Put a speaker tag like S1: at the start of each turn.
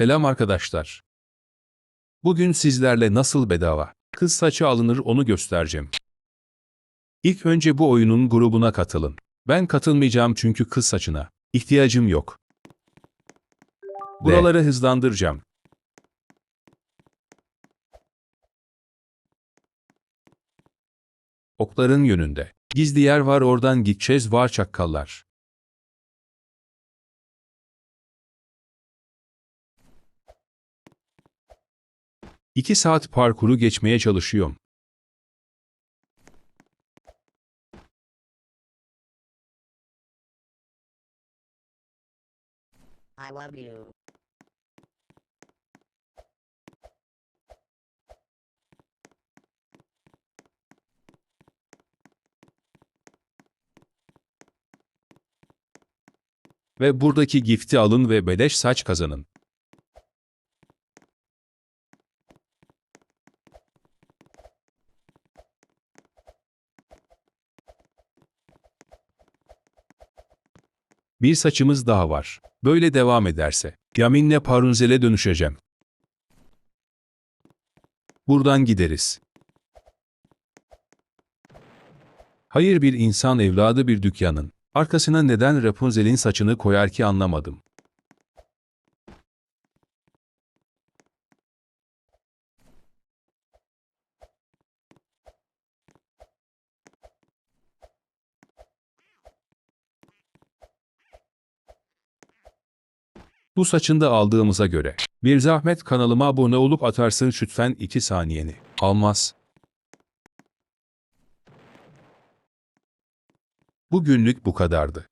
S1: Selam arkadaşlar. Bugün sizlerle nasıl bedava kız saçı alınır onu göstereceğim. İlk önce bu oyunun grubuna katılın. Ben katılmayacağım çünkü kız saçına ihtiyacım yok. Buraları hızlandıracağım. Okların yönünde. Gizli yer var oradan gideceğiz var çakkallar. İki saat parkuru geçmeye çalışıyorum.
S2: I love you.
S1: Ve buradaki gifti alın ve beleş saç kazanın. Bir saçımız daha var. Böyle devam ederse, Yamin'le Parunzel'e dönüşeceğim. Buradan gideriz. Hayır bir insan evladı bir dükkanın. Arkasına neden Rapunzel'in saçını koyar ki anlamadım. Bu saçını da aldığımıza göre. Bir zahmet kanalıma abone olup atarsın lütfen 2 saniyeni. Almaz. Bugünlük bu kadardı.